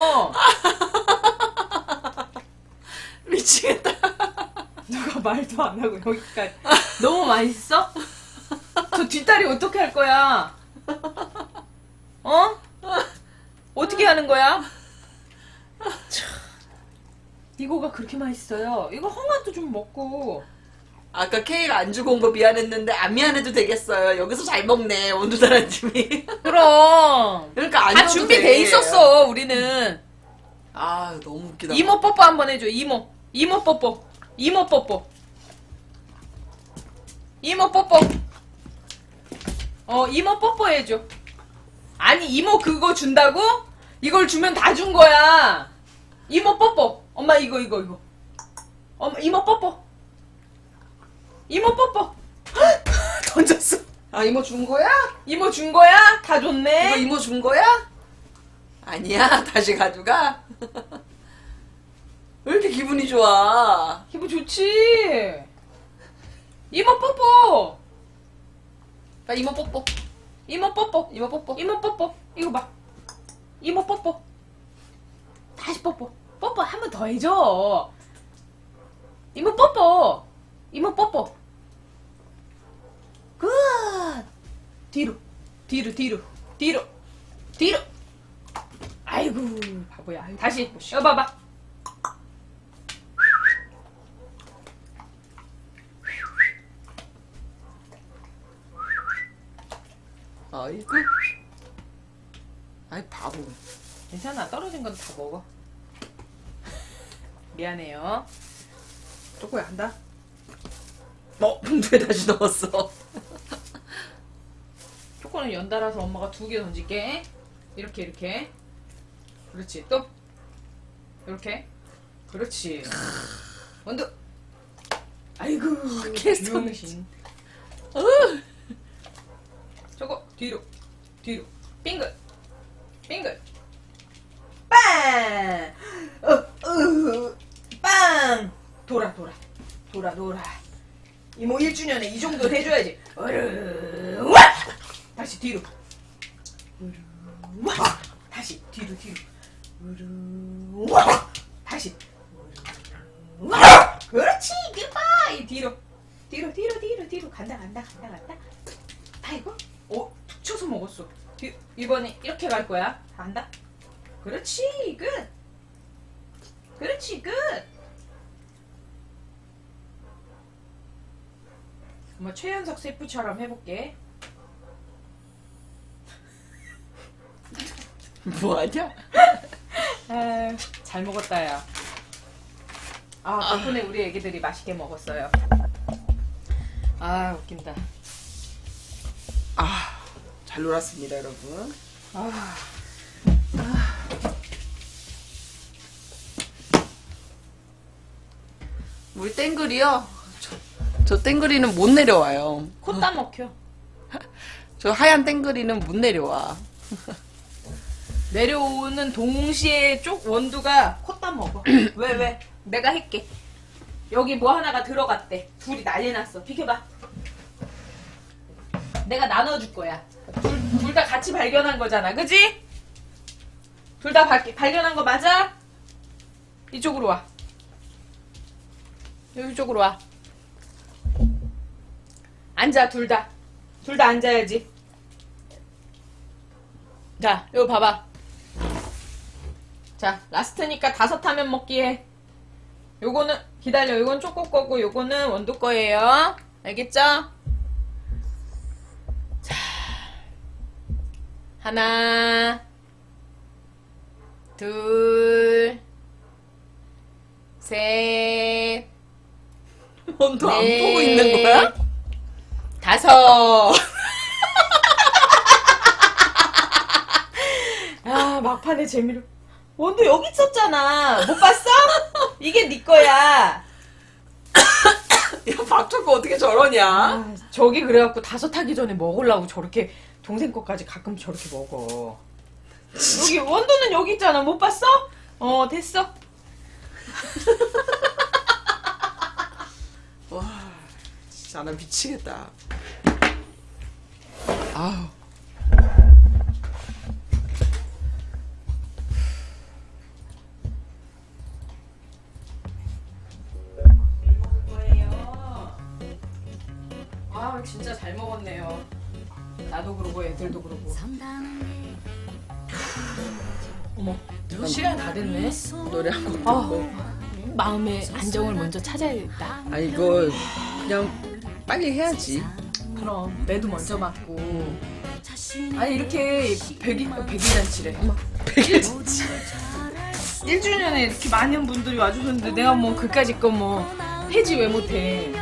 어. 미치겠다. 누가 말도 안 하고 여기까지. 너무 맛있어? 저 뒷다리 어떻게 할 거야? 어? 어떻게 하는 거야? 참. 이거가 그렇게 맛있어요. 이거 헝한도 좀 먹고. 아까 케이크 안 주고 온 거 미안했는데 안 미안해도 되겠어요. 여기서 잘 먹네 원두다란 팀이. 그럼. 그러니까 안 다 줘도 준비돼 돼. 있었어, 우리는. 아 너무 웃기다. 이모 뽀뽀 한번 해줘, 이모. 이모 뽀뽀. 이모 뽀뽀. 이모 뽀뽀. 어, 이모 뽀뽀 해줘. 아니, 이모 그거 준다고? 이걸 주면 다 준 거야. 이모 뽀뽀. 엄마 이거, 이거, 이거. 엄마, 이모 뽀뽀. 이모 뽀뽀. 던졌어. 아 이모 준 거야? 이모 준 거야? 다 이거 줬네. 이모 준 거야? 아니야 다시 가져가. 왜 이렇게 기분이 좋아? 기분 좋지. 이모 뽀뽀. 빨리 이모 뽀뽀. 이모 뽀뽀. 이모 뽀뽀. 이모 뽀뽀. 이거 봐. 이모 뽀뽀. 다시 뽀뽀. 뽀뽀 한 번 더 해줘. 이모 뽀뽀. 이모 뽀뽀. 굿. 뒤로. 뒤로, 뒤로. 뒤로. 뒤로. 아이고, 바보야. 아이고. 다시. 이거 봐봐. 아이고. 아이 바보. 괜찮아. 떨어진 건 다 먹어. 미안해요. 쪼꼬야 한다. 어 봉투에 다시 넣었어. 초코는 연달아서 엄마가 두 개 던질게. 이렇게 이렇게. 그렇지. 또 이렇게. 그렇지. 원두. 아이고. 계속 용신. 저거 뒤로 뒤로. 빙글. 빙글. 빵. 어, 어, 빵. 돌아 돌아. 돌아 돌아. 이모 1주년에 이 정도 해줘야지. 어르, 와! 다시 뒤로. 어르, 와! 다시 뒤로 뒤로. 어르, 와! 다시. 어르, 와! 그렇지. 굿바이. 뒤로. 뒤로 뒤로 뒤로 뒤로 간다 간다 간다 간다. 아이고. 오, 툭 쳐서 먹었어. 뒤, 이번에 이렇게 갈 거야. 간다. 그렇지. 끝. 그렇지. 끝. 엄마 최연석 셰프처럼 해볼게. 뭐하냐? 아, 잘 먹었다, 야. 아, 덕분에 우리 애기들이 맛있게 먹었어요. 아, 웃긴다. 아 잘 놀았습니다 여러분. 아, 우리 땡글이요. 저, 저 땡글이는 못 내려와요. 코 따먹혀. 저 하얀 땡글이는 못 내려와. 내려오는 동시에 쪽 원두가 코 따먹어. 왜, 왜? 내가 할게. 여기 뭐 하나가 들어갔대. 둘이 난리 났어. 비켜봐. 내가 나눠줄 거야. 둘, 둘다 같이 발견한 거잖아. 그지? 둘 다 발견한 거 맞아? 이쪽으로 와. 여기 쪽으로 와. 앉아, 둘 다. 둘 다 앉아야지. 자, 이거 봐봐. 자, 라스트니까 다섯 하면 먹기 해. 요거는, 기다려. 요건 초코 거고, 요거는 원두 거예요. 알겠죠? 자, 하나, 둘, 셋, 원도 안 넷, 보고 있는 거야? 다섯. 아, 막판에 재미로. 원도 여기 있었잖아. 못 봤어? 이게 네 거야. 야 박초코 어떻게 저러냐? 아, 저기 그래갖고 다섯 하기 전에 먹으려고 저렇게 동생 거까지 가끔 저렇게 먹어. 여기 원두는 여기 있잖아. 못 봤어? 어 됐어. 와 진짜 나 미치겠다. 아우 노래 한곡 아. 듣고. 마음의 안정을 먼저 찾아야겠다. 아 이거 그냥 빨리 해야지. 그럼 매도 먼저 맞고. 아니 이렇게 백일 백일 잔치래. 백일 잔치. 1주년에 이렇게 많은 분들이 와주셨는데 내가 뭐 그까짓 거뭐 해지 왜 못해.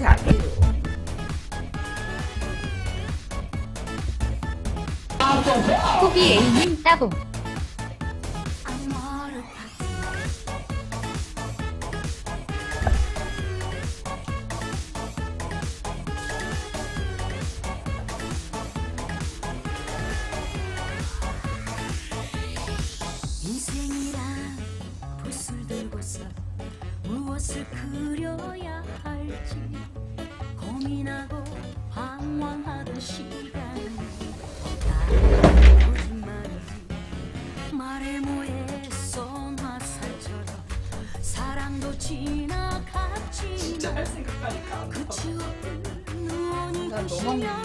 안 해요. 후기 A님 따봉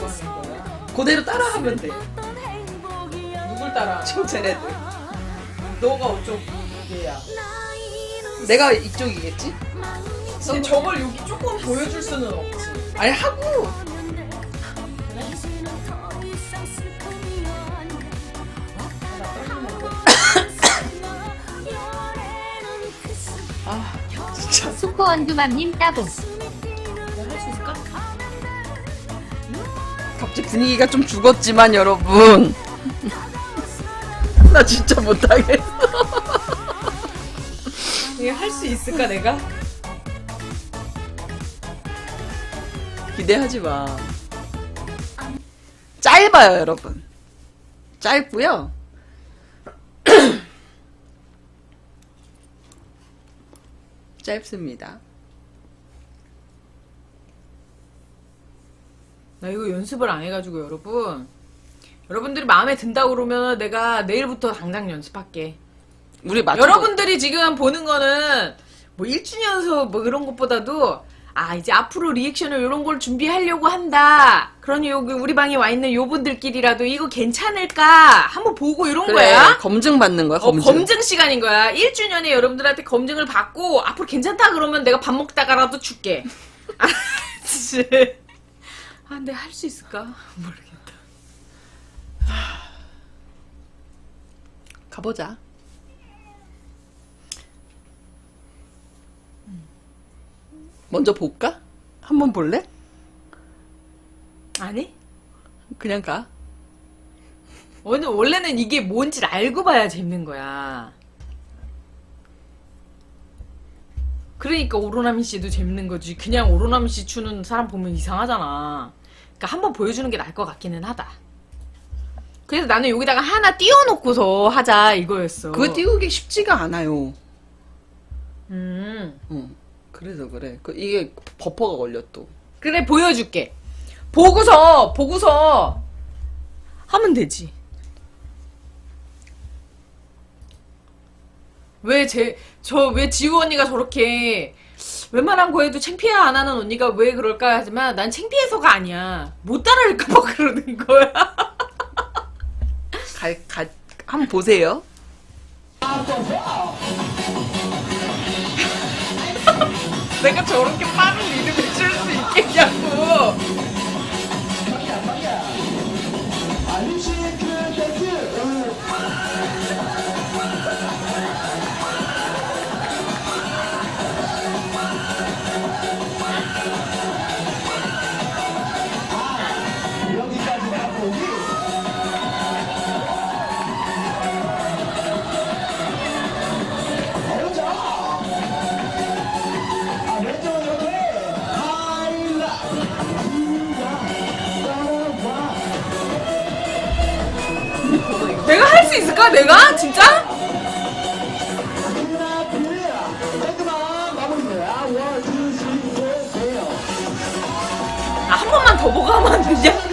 공부하는 거야. 그대로 따라하면 돼. 누굴 따라? 쟤네들. 너가 어쩌고 얘야. 내가 이쪽이겠지? 근데 저걸 여기 조금 보여줄 수는 없지. 아니 하고 그아 진짜 수코 원두맘님 따봉 분위기가 좀 죽었지만 여러분 나 진짜 못하겠어. 이게 할 수 있을까 내가? 기대하지 마. 짧아요, 여러분. 짧고요. 짧습니다. 나 이거 연습을 안 해가지고 여러분. 여러분들이 마음에 든다 그러면 내가 내일부터 당장 연습할게. 우리 맞춰. 여러분들이 지금 보는 거는 뭐 1주년서 뭐 이런 것보다도 아 이제 앞으로 리액션을 이런 걸 준비하려고 한다. 그러니 여기 우리 방에 와 있는 요분들끼리라도 이거 괜찮을까 한번 보고 이런 그래, 거야. 검증 받는 거야, 어, 검증. 검증 시간인 거야. 1주년에 여러분들한테 검증을 받고 앞으로 괜찮다 그러면 내가 밥 먹다가라도 줄게. 아, 진짜. 아, 근데 할 수 있을까? 모르겠다. 가보자. 먼저 볼까? 한번 볼래? 아니? 그냥 가. 오늘 원래는 이게 뭔지를 알고 봐야 재밌는 거야. 그러니까 오로나미 씨도 재밌는 거지. 그냥 오로나미 씨 추는 사람 보면 이상하잖아. 그러니까 한번 보여주는 게 나을 것 같기는 하다. 그래서 나는 여기다가 하나 띄워놓고서 하자 이거였어. 그거 띄우기 쉽지가 않아요. 음. 응. 그래서 그래. 그 이게 버퍼가 걸려 또. 그래 보여줄게. 보고서 보고서 하면 되지. 왜 제 저 왜 지우 언니가 저렇게 웬만한 거에도 창피해 안 하는 언니가 왜 그럴까 하지만 난 창피해서가 아니야. 못 따라할까봐 그러는 거야. 가, 가, 한번 보세요. 내가 저렇게 빠른 리듬을 출 수 있겠냐고. 있을까? 내가 진짜? 아, 한 번만 더 저보고 하면 안 되냐?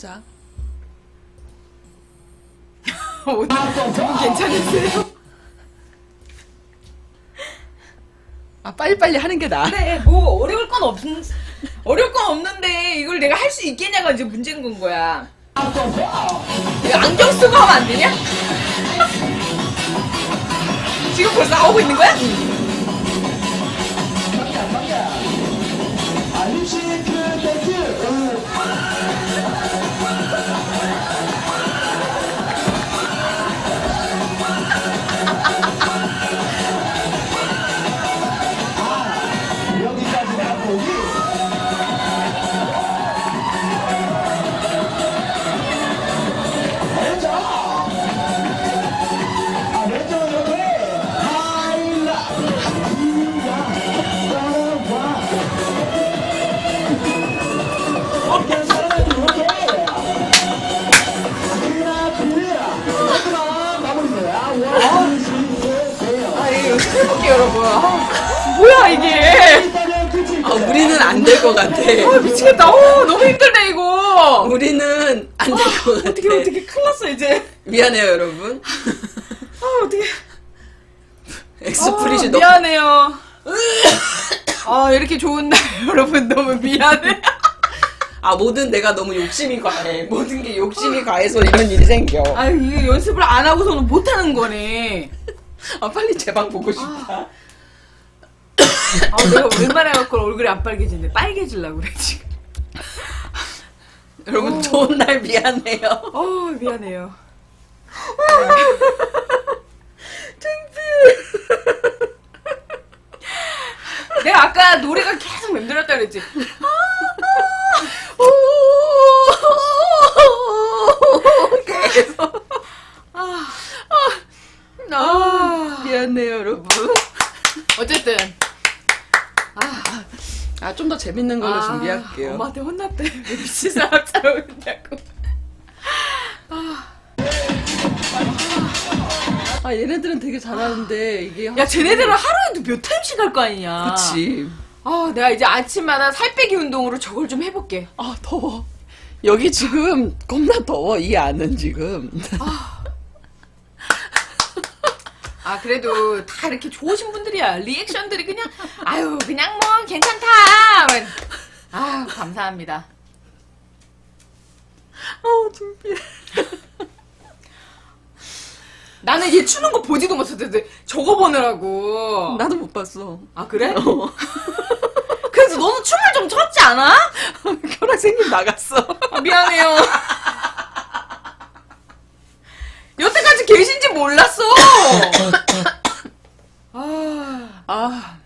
해보자. 어디 좀 괜찮으세요? 아 빨리빨리 하는 게 나아. 그래 뭐 어려울 건 없, 어려울 건 없는데 이걸 내가 할 수 있겠냐가 이제 문제인 건 거야. 내가 안경 쓰고 하면 안 되냐? 지금 벌써 하고 있는 거야? 알림시 그 댄스. 뭐야 이게? 아, 우리는 안 될 것 같아. 아 미치겠다. 어 너무 힘들네 이거. 우리는 안 될 것 같아. 어떻게 어떻게 큰일 났어 이제. 미안해요 여러분. 아 어떻게. 엑스프리시 아, 너무 미안해요. 아 이렇게 좋은 날 여러분 너무 미안해. 아 모든 내가 너무 욕심이 과해. 모든 게 욕심이 과해서 이런 일이 생겨. 아 이게 연습을 안 하고서는 못 하는 거네. 아 빨리 제 방 보고 싶다. 아 내가 얼마나 갖고 얼굴이 안 빨개지는데 빨개질라 그래 지금. 여러분 좋은 날 미안해요. 어 미안해요. 내가 아까 노래가 계속 맴돌았다 그랬지. 계속. 아 미안해요 여러분. 어쨌든 아 좀 더 재밌는 걸로 아, 준비할게요. 엄마한테 혼났대. 왜 미친 사람처럼 했냐고. 아 얘네들은 되게 잘하는데 이게 야 쟤네들은 하루에도 몇 타임씩 할 거 아니냐. 그치. 아 내가 이제 아침마다 살 빼기 운동으로 저걸 좀 해볼게. 아 더워. 여기 지금 겁나 더워 이 안은 지금. 아 그래도 다 이렇게 좋으신 분들이야. 리액션들이 그냥 아유 그냥 뭐 괜찮다. 아 감사합니다. 아 준비해. 나는 얘 추는 거 보지도 못했는데 저거 보느라고. 나도 못 봤어. 아 그래? 그래서 너는 춤을 좀 췄지 않아? 혈액생님 나갔어. 아, 미안해요. 여태까지 계신지 몰랐어. 아, 아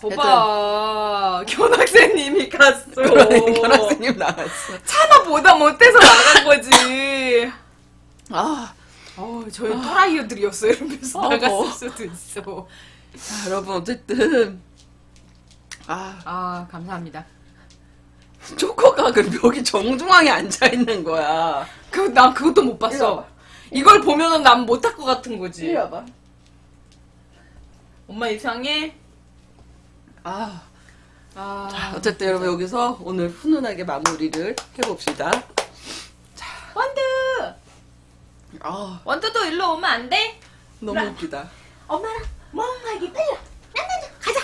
거봐. 견학생님이 갔어. 그러네 혈액생님 나갔어. 차마 보다 못해서 나간 거지. 아 어, 저희 또라이어들이었어. 이러면서 아, 나갔을 뭐. 수도 있어. 자, 여러분 어쨌든 아 아, 감사합니다. 초코가 그 벽이 정중앙에 앉아 있는 거야. 그, 난 그것도 못 봤어. 이걸 보면은 난 못할 것 같은 거지. 이리 와봐. 엄마 이상해? 아, 아. 자, 어쨌든 여러분 여기서 오늘 훈훈하게 마무리를 해봅시다. 원두! 아, 원두도 일로 오면 안 돼? 너무 그래. 웃기다. 엄마랑 멍하게 빨리 와. 만나자. 가자.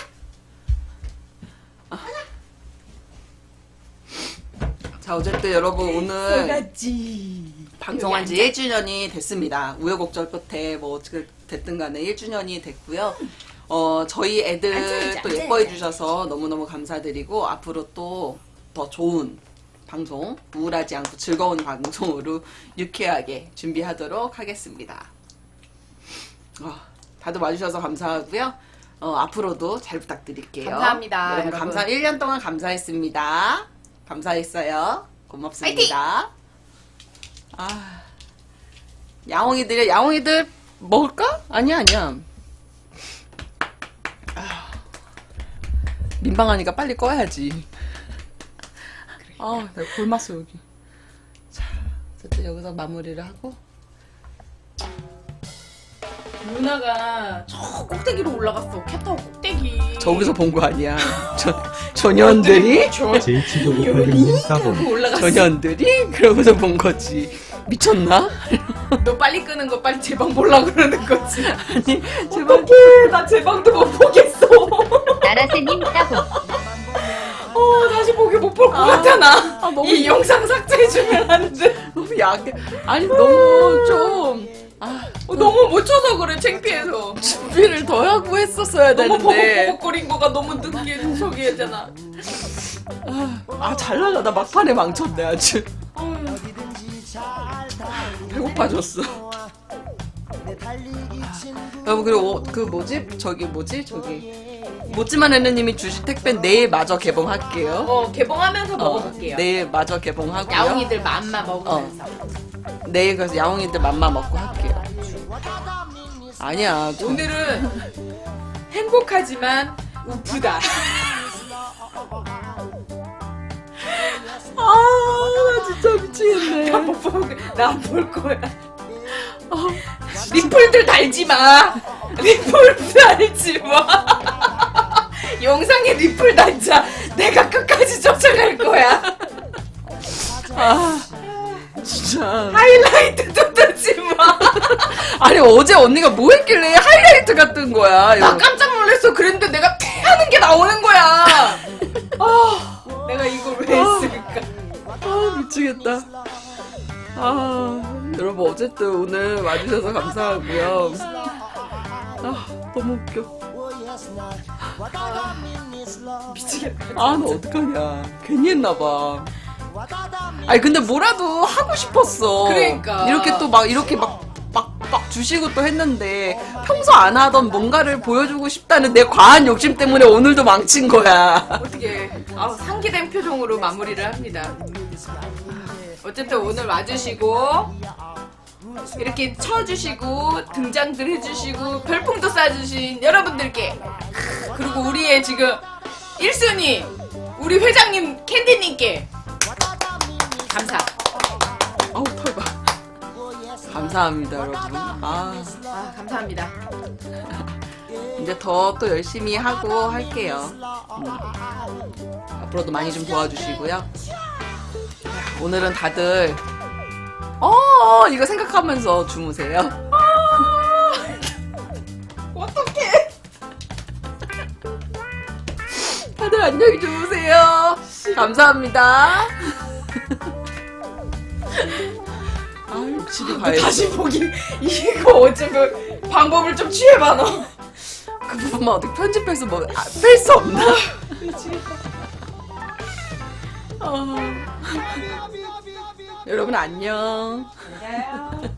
자, 어쨌든 여러분 오늘. 쏘갔지. 방송한 지 1주년이 됐습니다. 우여곡절 끝에 뭐 어떻게 됐든 간에 1주년이 됐고요. 어, 저희 애들 앉아야지, 또 앉아야지. 예뻐해 주셔서 너무너무 감사드리고 앞으로 또 더 좋은 방송, 우울하지 않고 즐거운 방송으로 유쾌하게 준비하도록 하겠습니다. 어, 다들 와주셔서 감사하고요. 어, 앞으로도 잘 부탁드릴게요. 감사합니다, 여러분 여러분. 감사 1년 동안 감사했습니다. 감사했어요. 고맙습니다. 아, 야옹이들, 야옹이들 먹을까? 아니야, 아니야. 아, 민망하니까 빨리 꺼야지. 아, 내가 골맞어 여기. 자, 어쨌든 여기서 마무리를 하고. 누나가 저 꼭대기로 올라갔어. 캣타워 꼭대기. 저기서 본 거 아니야. 저, 올라갔어. 전현들이? 그러고서 본 거지. 미쳤나? 너 빨리 끄는 거 빨리 제방 보려고 그러는 거지. 아니, 제발. 어떡해. 나 제 방도 못 보겠어. 나라세님 따봉. 어, 다시 보기 못 볼것 같아, 나. 너무 이 영상 삭제해주면 안 돼. 너무 약해. 아니, 너무 좀. 아, 어, 너무 못 쳐서 그래, 창피해서. 준비를 더 하고 했었어야 너무 되는데. 버벅버벅거린 거가 너무 늦게 저기 했잖아. 아, 잘 나가다 막판에 망쳤네, 아주. 배고파졌어. 여러분, 그리고 어, 그 뭐지? 저기 뭐지? 저기. 못지만 애느님이 주신 택배 내일 마저 개봉할게요. 어, 개봉하면서 어, 먹어볼게요. 내일 마저 개봉하고요. 야옹이들 맘만 먹으면서. 내일 그래서 야옹이들 맘마 먹고 할게요. 아니야. 저- 오늘은 행복하지만 우프다. 아, 나 진짜 미치겠네. 나볼 거야. 리플들 달지 마. 리플 달지 마. 영상에 리플 달자. 내가 끝까지 쫓아갈 거야. 아, 진짜. 하이라이트도 뜨지 마. 아니, 어제 언니가 뭐 했길래 하이라이트가 뜬 거야. 나 이거. 깜짝 놀랐어. 그랬는데 내가 태 하는 게 나오는 거야. 아, 내가 이걸 왜 했을까? 아, 미치겠다. 아, 여러분, 어쨌든 오늘 와주셔서 감사하고요. 아, 너무 웃겨. 미치겠다. 아, 너 어떡하냐. 괜히 했나봐. 아니, 근데 뭐라도 하고 싶었어. 그러니까. 이렇게 또 막, 이렇게 막, 막, 막 주시고 또 했는데, 평소 안 하던 뭔가를 보여주고 싶다는 내 과한 욕심 때문에 오늘도 망친 거야. 어떻게 아, 상기된 표정으로 마무리를 합니다. 어쨌든 오늘 와주시고 이렇게 쳐주시고 등장들 해주시고 별풍도 쏴주신 여러분들께 그리고 우리의 지금 1순위 우리 회장님 캔디님께 감사. 아우, 털봐. 감사합니다, 여러분. 아, 아 감사합니다. 이제 더 또 열심히 하고 할게요. 음. 앞으로도 많이 좀 도와주시고요. 오늘은 다들 어 이거 생각하면서 주무세요. 어떡해? 다들 안녕히 주무세요. 감사합니다. 아 집에 가야지. 다시 보기 이거 어쩌면 방법을 좀 취해봐 너. 그 부분만 어떻게 편집해서 뭐 뺄 수 없나? 어. 여러분 안녕. 안녕.